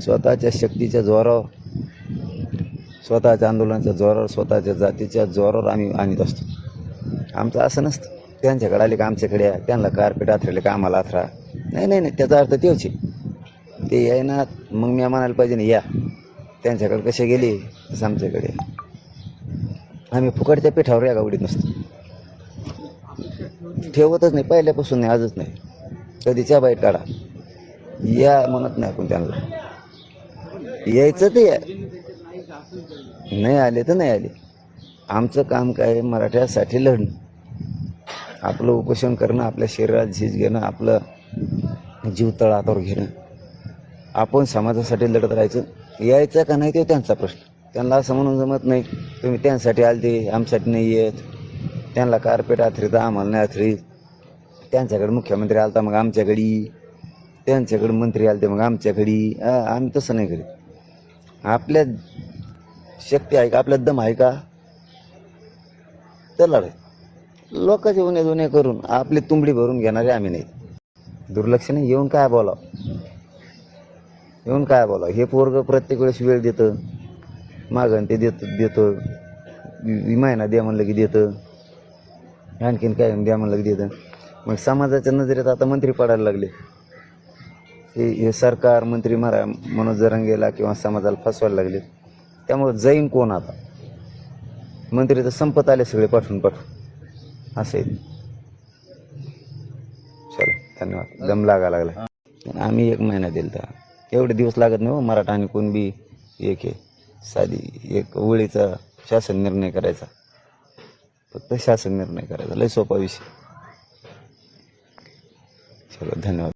स्वतःच्या शक्तीच्या जोरावर स्वतःच्या आंदोलनाच्या जोरावर स्वतःच्या जातीच्या जोरावर आम्ही आणत असतो. आमचं असं नसतं. त्यांच्याकडे आले का आमच्याकडे या? त्यांना कारपेट आथरले का आम्हाला आथरा? नाही नाही नाही. त्याचा अर्थ तेच आहे. ते याय ना मग मी म्हणायला पाहिजे ना या. त्यांच्याकडे कसे गेले? तसं आमच्याकडे. आम्ही फुकटच्या पिठावर या गावडीत नसतो. ठेवतच नाही. पहिल्यापासून नाही आजच नाही. कधीच्या बाईट काढा. या म्हणत नाही आपण त्यांना. यायचं ते. या नाही आले तर नाही आले. आमचं काम काय आहे? मराठ्यासाठी लढणं. आपलं उपोषण करणं आपल्या शरीरात झीज घेणं आपलं जीव तळातावर घेणं. आपण समाजासाठी लढत राहायचं. यायचं का नाही ते त्यांचा प्रश्न. त्यांना असं म्हणून जमत नाही तुम्ही त्यांसाठी आलते आमच्यासाठी नाही येत. त्यांना कार्पेट आथरीत आम्हाला नाही आथरीत. त्यांच्याकडे मुख्यमंत्री आलता मग आमच्याकडे. त्यांच्याकडे मंत्री आलते मग आमच्याकडे. आम्ही तसं नाही करीत. आपल्या शक्ती आहे का? आपल्यात दम आहे का? तर लढाय लोकांचे उन्हे दुने करून आपली तुंबडी भरून घेणारे आम्ही नाही. दुर्लक्ष नाही. येऊन काय बोलावं? येऊन काय बोलावं? हे पोरग प्रत्येक वेळेस वेळ देतं. मागण ते देत देतं. वि- महिना द्या म्हणलं की देतं. आणखीन काय द्या म्हणलं की देतं. मग समाजाच्या नजरेत आता मंत्री पडायला लागले. हे हे सरकार मंत्री मरा मनोज जरंगेला किंवा समाजाला फसवायला लागले. त्यामुळे जाईन कोण आता? मंत्री तर संपत आले सगळे पाठवून पाठवून. असेल आहे चलो धन्यवाद. दम लागा लागला. आम्ही एक महिना दिला तर एवढे दिवस लागत नाही हो मराठा आणि कोणबी एक आहे. साधी एक ओळीचा शासन निर्णय करायचा. फक्त शासन निर्णय करायचा. लय सोपा विषय. चलो धन्यवाद.